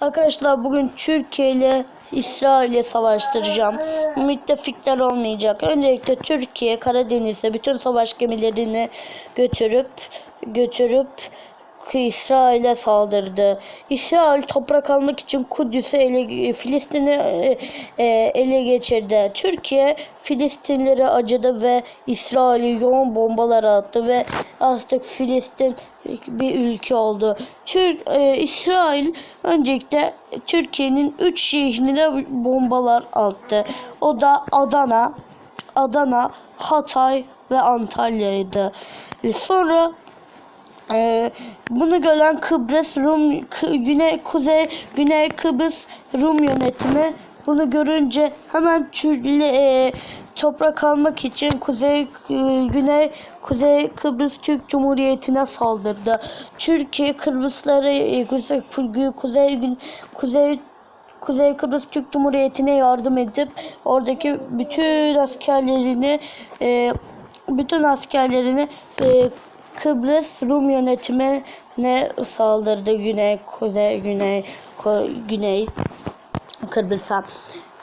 Arkadaşlar bugün Türkiye ile İsrail'e savaştıracağım. Müttefikler olmayacak. Öncelikle Türkiye Karadeniz'e bütün savaş gemilerini götürüp götürüp İsrail'e saldırdı. İsrail toprak almak için Kudüs'ü ele Filistin'i e, e, ele geçirdi. Türkiye Filistinlere acıdı ve İsrail'i yoğun bombalar attı ve artık Filistin bir ülke oldu. Türk e, İsrail öncelikle Türkiye'nin 3 şehrine bombalar attı. O da Adana, Adana, Hatay ve Antalya'ydı. Sonra ee, bunu gören Kıbrıs Rum Güney Kuzey Güney Kıbrıs Rum yönetimi bunu görünce hemen Türk'le e, toprak almak için Kuzey e, Güney Kuzey Kıbrıs Türk Cumhuriyeti'ne saldırdı. Türkiye Kıbrısları e, Kuzey Kuzey Kuzey Kuzey Kıbrıs Türk Cumhuriyeti'ne yardım edip oradaki bütün askerlerini e, bütün askerlerini e, Kıbrıs Rum yönetimine saldırdı. Güney, kuzey, güney, ko- güney Kıbrıs'a.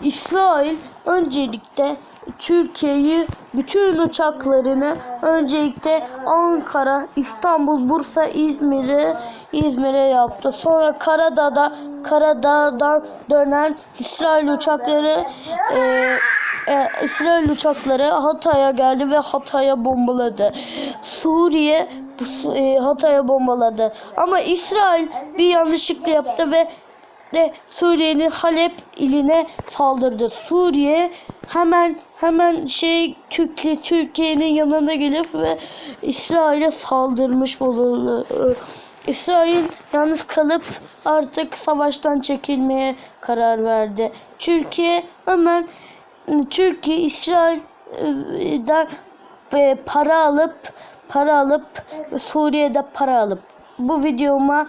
İsrail öncelikle Türkiye'yi bütün uçaklarını öncelikle Ankara, İstanbul, Bursa, İzmir'e İzmir'e yaptı. Sonra Karadağ'da Karadağ'dan dönen İsrail uçakları e, e, İsrail uçakları Hatay'a geldi ve Hatay'a bombaladı. Suriye e, Hatay'a bombaladı. Ama İsrail bir yanlışlıkla yaptı ve de Suriye'nin Halep iline saldırdı. Suriye hemen hemen şey Türkiye Türkiye'nin yanına gelip ve İsrail'e saldırmış bulundu. İsrail yalnız kalıp artık savaştan çekilmeye karar verdi. Türkiye hemen Türkiye İsrail'den e, para alıp para alıp Suriye'de para alıp bu videoma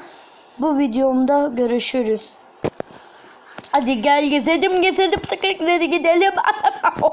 bu videomda görüşürüz. Hadi gel gezelim gezelim sıkıntıları gidelim.